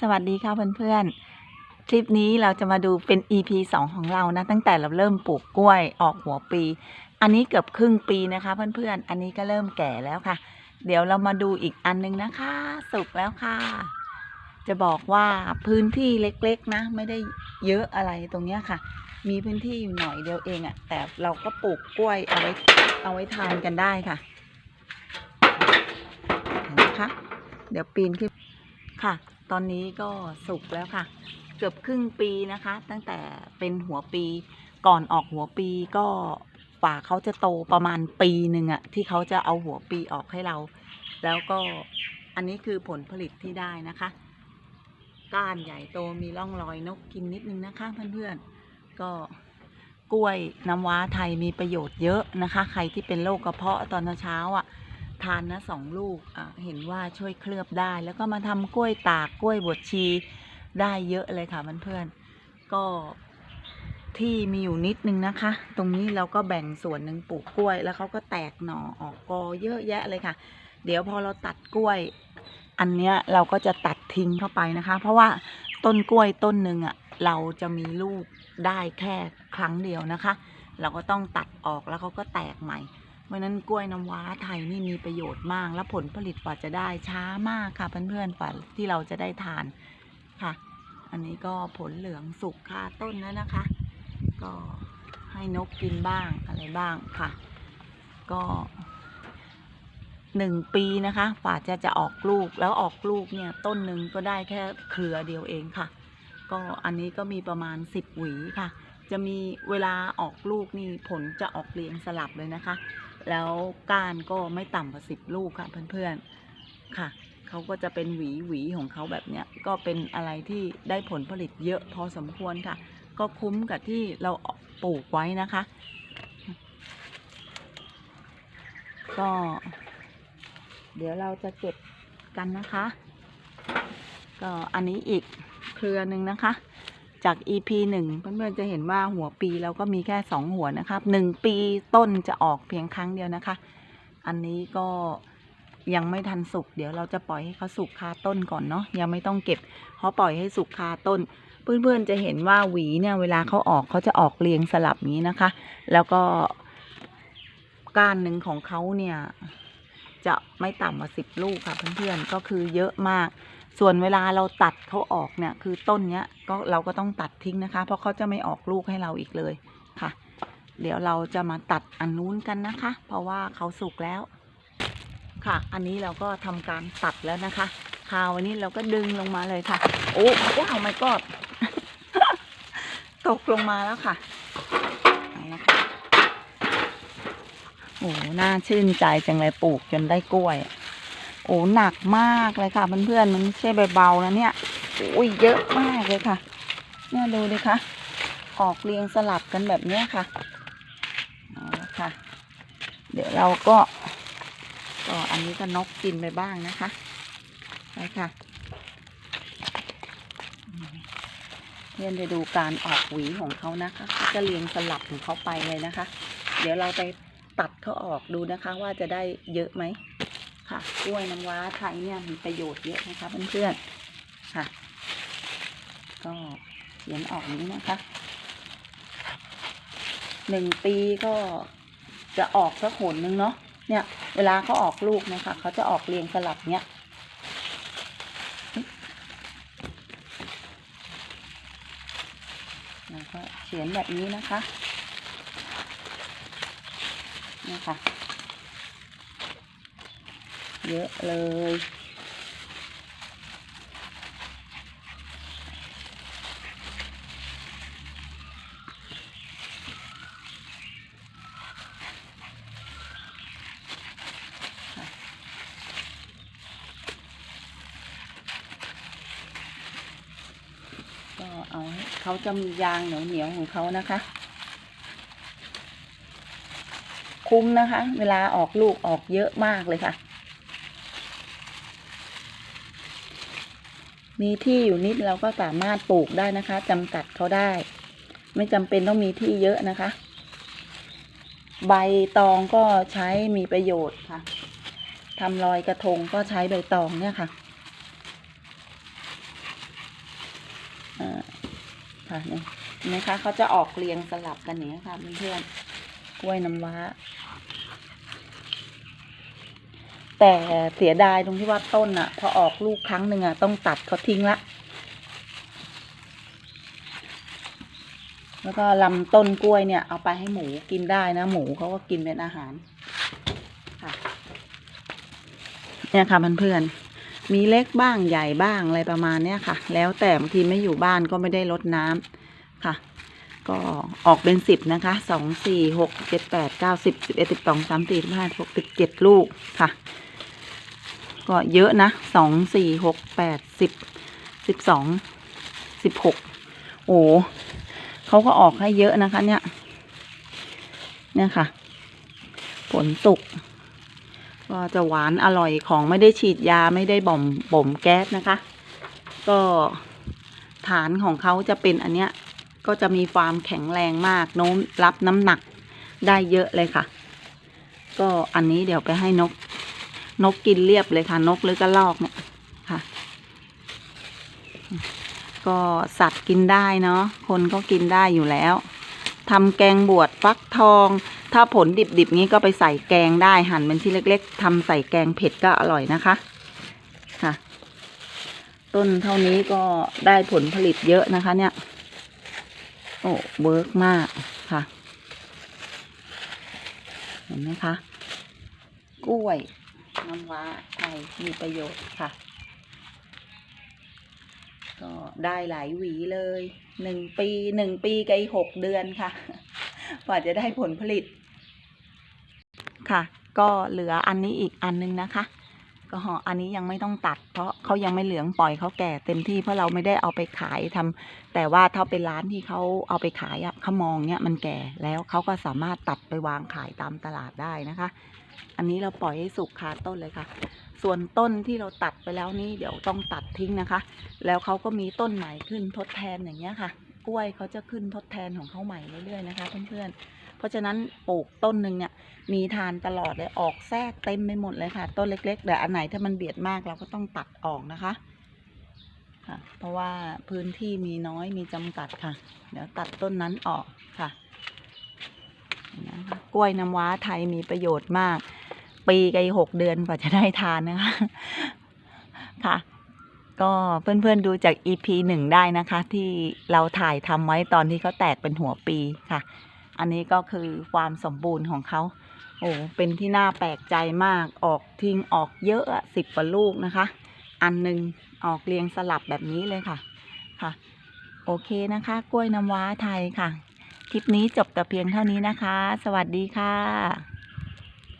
สวัสดีค่ะเพื่อนๆ คลิปนี้เราจะมาดูเป็น EP 2 ของเรานะ ตั้งแต่เราเริ่มปลูกกล้วยออกหัวปี อันนี้เกือบครึ่งปีนะคะ เพื่อนๆ อันนี้ก็เริ่มแก่แล้วค่ะ เดี๋ยวเรามาดูอีกอันนึงนะคะ สุกแล้วค่ะ จะบอกว่าพื้นที่เล็กๆนะ ไม่ได้เยอะอะไรตรงเนี้ยค่ะ มีพื้นที่อยู่หน่อยเดียวเองอะ่ะ แต่เราก็ปลูกกล้วยเอาไว้เอาไว้ทานกันได้ค่ะเห็นไหมคะเดี๋ยวปีนขึ้นค่ะ ตอนนี้ก็สุกแล้วค่ะ เกือบครึ่งปีนะคะ ตั้งแต่เป็นหัวปีก่อนออกหัวปีก็ป่าเขาจะโตประมาณปีหนึ่งอะที่เขาจะเอาหัวปีออกให้เรา แล้วก็อันนี้คือผลผลิตที่ได้นะคะ ก้านใหญ่โตมีร่องรอยนกกินนิดนึงนะคะเพื่อนๆก็กล้วยน้ำว้าไทยมีประโยชน์เยอะนะคะ ใครที่เป็นโรคกระเพาะตอนเช้าๆอะ ทานนะสองลูกเห็นว่าช่วยเคลือบได้ แล้วก็มาทำกล้วยตากกล้วยบดชีได้เยอะเลยค่ะเพื่อนๆก็ที่มีอยู่นิดนึงนะคะ ตรงนี้เราก็แบ่งส่วนหนึ่งปลูกกล้วย แล้วเขาก็แตกหน่อออกกอเยอะแยะเลยค่ะ เดี๋ยวพอเราตัดกล้วย อันเนี้ยเราก็จะตัดทิ้งเข้าไปนะคะ เพราะว่าต้นกล้วยต้นหนึ่งอะเราจะมีลูกได้แค่ครั้งเดียวนะคะ เราก็ต้องตัดออกแล้วเขาก็แตกใหม่ ราะนั้นกล้วยน้ำว้าไทยนี่มีประโยชน์มาก และผลผลิตกว่าจะได้ช้ามากค่ะเพื่อนๆกว่าที่เราจะได้ทานค่ะ อันนี้ก็ผลเหลืองสุกค่าต้นแล้วนะคะ ก็ให้นกกินบ้างอะไรบ้างค่ะ ก็หนึ่งปีนะคะกว่าจะจะออกลูกแล้วออกลูกเนี่ยต้นหนึ่งก็ได้แค่เครือเดียวเองค่ะ ก็อันนี้ก็มีประมาณสิบหวีค่ะ จะมีเวลาออกลูกนี่ผลจะออกเรียงสลับเลยนะคะ แล้วก้านก็ไม่ต่ำกว่าสิบลูกค่ะเพื่อนๆค่ะเขาก็จะเป็นหวีหวีของเขาแบบเนี้ยก็เป็นอะไรที่ได้ผลผลิตเยอะพอสมควรค่ะ ก็คุ้มกับที่เราปลูกไว้นะคะ ก็ เดี๋ยวเราจะเก็บกันนะคะ ก็อันนี้อีกเครือหนึ่งนะคะ จาก EP หนึ่งเพื่อนๆจะเห็นว่าหัวปีเราก็มีแค่สองหัวนะครับหนึ่งปีต้นจะออกเพียงครั้งเดียวนะคะ อันนี้ก็ยังไม่ทันสุกเดี๋ยวเราจะปล่อยให้เขาสุกคาต้นก่อนเนาะยังไม่ต้องเก็บเพราะปล่อยให้สุกคาต้น เพื่อนๆจะเห็นว่าหวีเนี่ยเวลาเขาออกเขาจะออกเรียงสลับนี้นะคะ แล้วก็ก้านหนึ่งของเขาเนี่ยจะไม่ต่ำกว่าสิบลูกค่ะเพื่อนๆก็คือเยอะมาก ส่วนเวลาเราตัดเขาออกเนี่ย คือต้นเนี้ยก็เราก็ต้องตัดทิ้งนะคะ เพราะเขาจะไม่ออกลูกให้เราอีกเลยค่ะ เดี๋ยวเราจะมาตัดอันนู้นกันนะคะ เพราะว่าเขาสุกแล้ว ค่ะ อันนี้เราก็ทำการตัดแล้วนะคะคราวนี้เราก็ดึงลงมาเลยค่ะ โอ้ว้าวไม่กอดตกลงมาแล้วค่ะเอาละค่ะโอ้น่าชื่นใจจังเลยปลูกจนได้กล้วย โอ้หนักมากเลยค่ะเพื่อนๆมันไม่ใช่เบาๆนะเนี่ยโอ้ยเยอะมากเลยค่ะ เนี่ยดูดิคะออกเรียงสลับกันแบบเนี้ยค่ะเอาละค่ะ เดี๋ยวเราก็ก็อันนี้ก็นกกินไปบ้างนะคะไปค่ะเพื่อนจะดูการออกหวีของเขานะคะเขาจะเรียงสลับของเขาไปเลยนะคะ เดี๋ยวเราไปตัดเขาออกดูนะคะว่าจะได้เยอะไหม ค่ะกล้วยน้ำว้าไทยเนี่ยมีประโยชน์เยอะนะคะเพื่อนๆค่ะ ก็เขียนออกนี้นะคะหนึ่งปีก็จะออกสักหนนึงเนาะเนี่ย เวลาเขาออกลูกเนะคะเขาจะออกเรียงสลับเนี้ยแล้วก็เขียนแบบนี้นะคะนี่ค่ะ เยอะเลยก็เอาให้เขาจะมียางเหนียวเหนียวของเขานะคะ คุ้มนะคะ เวลาออกลูกออกเยอะมากเลยค่ะ มีที่อยู่นิดเราก็สามารถปลูกได้นะคะจำกัดเขาได้ ไม่จำเป็นต้องมีที่เยอะนะคะ ใบตองก็ใช้มีประโยชน์ค่ะทำลอยกระทงก็ใช้ใบตองเนี่ยค่ะค่ะนี่นะคะเขาจะออกเรียงสลับกันเนี้ยค่ะเพื่อนๆกล้วยน้ำว้า แต่เสียดายตรงที่ว่าต้นอะพอออกลูกครั้งหนึ่งอะต้องตัดเขาทิ้งละแล้วก็ลำต้นกล้วยเนี่ยเอาไปให้หมูกินได้นะ หมูเขาก็กินเป็นอาหารค่ะเนี่ยค่ะเพื่อนๆมีเล็กบ้างใหญ่บ้างอะไรประมาณเนี้ยค่ะ แล้วแต่บางทีไม่อยู่บ้านก็ไม่ได้ลดน้ำค่ะ ก็ออกเป็นสิบนะคะสองสี่หกเจ็ดแปดเก้าสิบสิบเอ็ดสิบสองสามสี่สิบห้าหกสิบเจ็ดลูกค่ะ ก็เยอะนะสองสี่หกแปดสิบสิบสองสิบหกโอ้เขาก็ออกให้เยอะนะคะ เนี่ย เนี่ยค่ะ ผลสุก ก็จะหวานอร่อยของไม่ได้ฉีดยาไม่ได้บ่มบ่มแก๊สนะคะ ก็ฐานของเขาจะเป็นอันเนี้ย ก็จะมีความแข็งแรงมากโน้มรับน้ำหนักได้เยอะเลยค่ะ ก็อันนี้เดี๋ยวไปให้นก นกกินเรียบเลยค่ะ นกหรือกระรอกเนี่ยค่ะ ก็สัตว์กินได้เนาะคนก็กินได้อยู่แล้วทำแกงบวชฟักทอง ถ้าผลดิบๆนี้ก็ไปใส่แกงได้หั่นเป็นชิ้นเล็ก ๆทำใส่แกงเผ็ดก็อร่อยนะคะค่ะ ต้นเท่านี้ก็ได้ผลผลิตเยอะนะคะ เนี่ย โอ้เวิร์กมากค่ะ เห็นไหมคะ กล้วย น้ำว้าไทยมีประโยชน์ค่ะ ก็ได้หลายหวีเลยหนึ่งปีหนึ่งปีกับอีกหกเดือนค่ะ กว่าจะได้ผลผลิต ค่ะ ก็เหลืออันนี้อีกอันนึงนะคะ ก็ห่ออันนี้ยังไม่ต้องตัด เพราะ เขายังไม่เหลืองปล่อยเขาแก่เต็มที่เพราะเราไม่ได้เอาไปขายทำแต่ว่าถ้าเป็นร้านที่เขาเอาไปขายอะเขามองเนี้ยมันแก่แล้วเขาก็สามารถตัดไปวางขายตามตลาดได้นะคะ อันนี้เราปล่อยให้สุกคาต้นเลยค่ะ ส่วนต้นที่เราตัดไปแล้วนี่เดี๋ยวต้องตัดทิ้งนะคะ แล้วเขาก็มีต้นใหม่ขึ้นทดแทนอย่างเงี้ยค่ะ กล้วยเขาจะขึ้นทดแทนของเขาใหม่เรื่อยๆนะคะ เพื่อนๆ ราะฉะนั้นปลูกต้นหนึ่งเนี่ย มีทานตลอดเลยออกแทรกเต็มไปหมดเลยค่ะ ต้นเล็กๆแต่อันไหนถ้ามันเบียดมากเราก็ต้องตัดออกนะคะค่ะ เพราะว่าพื้นที่มีน้อยมีจำกัดค่ะ เดี๋ยวตัดต้นนั้นออกค่ะนะคะกล้วยน้ำว้าไทยมีประโยชน์มาก ปีกี่หกเดือนกว่าจะได้ทานนะคะค่ะก็เพื่อนๆดูจาก EP หนึ่งได้นะคะ ที่เราถ่ายทำไว้ตอนที่เขาแตกเป็นหัวปีค่ะ อันนี้ก็คือความสมบูรณ์ของเขาโอ้เป็นที่น่าแปลกใจมากออกทิ้งออกเยอะสิบกว่าลูกนะคะ อันหนึ่งออกเรียงสลับแบบนี้เลยค่ะค่ะ โอเคนะคะ กล้วยน้ำว้าไทยค่ะ คลิปนี้จบแต่เพียงเท่านี้นะคะ สวัสดีค่ะ